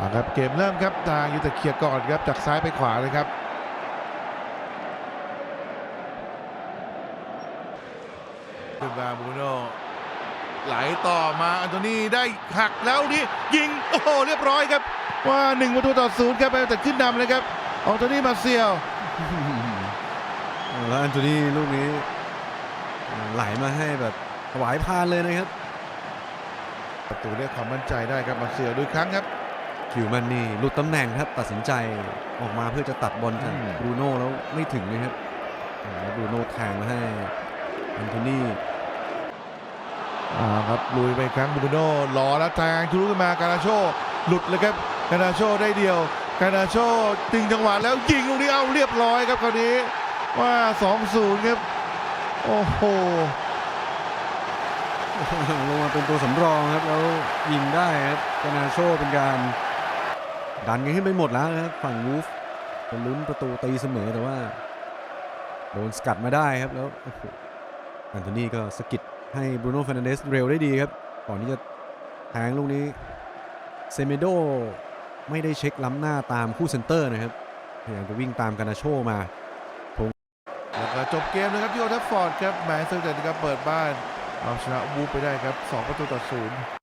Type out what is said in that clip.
อ่าครับเกมเริ่มครับทางยูเตะเคลียร์ก่อนครับจากซ้ายไปขวาเลยครับขึ้นมาบรูโน่ไหลต่อมาอันโตนี่ได้หักแล้วนี่ยิงโอ้โหเรียบร้อยครับ ว่า1ประตูต่อศูนย์ครับแต่ขึ้นนำเลยครับอันโตนี่มาเซียวแล้วอันโทนี่ลูกนี้ไหลมาให้แบบถวายพานเลยนะครับ ประตูเรียกความมั่นใจได้ครับมาเซียวดูอีกครั้งครับ คิวมันนี่หลุดตำแหน่งครับตัดสินใจออกมาเพื่อจะตัดบอลจากอืมบรูโน่แล้วไม่ถึงนะครับอ่าแล้วบรูโน่แทงมาให้อันโทนี่อ่าครับลุยไปอีกครั้งบรูโน่รอแล้วแทงทะลุขึ้นมาการาโชหลุดเลยครับการาโชได้เดียวการาโชตึงจังหวะแล้วยิงลูกนี้เอาเรียบร้อยครับคราวนี้ว่า2-0ครับโอ้โหลงมาเป็นตัวสำรองครับแล้วยิงได้ครับกานาโชเป็นการ ดันกันขึ้นไปหมดแล้วนะครับฝั่งวูฟจะลุ้นประตูตีเสมอแต่ว่า โดนสกัดมาได้ครับแล้วอันโทนี่ก็สะกิดให้บรูโน่เฟรนันเดสเร็วได้ดีครับก่อนที่จะแทงลูกนี้เซเมโดไม่ได้เช็คล้ำหน้าตามคู่เซนเตอร์นะครับพยายามจะวิ่งตามกานาโชมาแล้วก็จบเกมนะครับที่โอทัฟฟอร์ดครับแมนเชสเตอร์ยูไนเต็ดครับเปิดบ้านเอาชนะวูฟไปได้ครับ 2 ประตูต่อศูนย์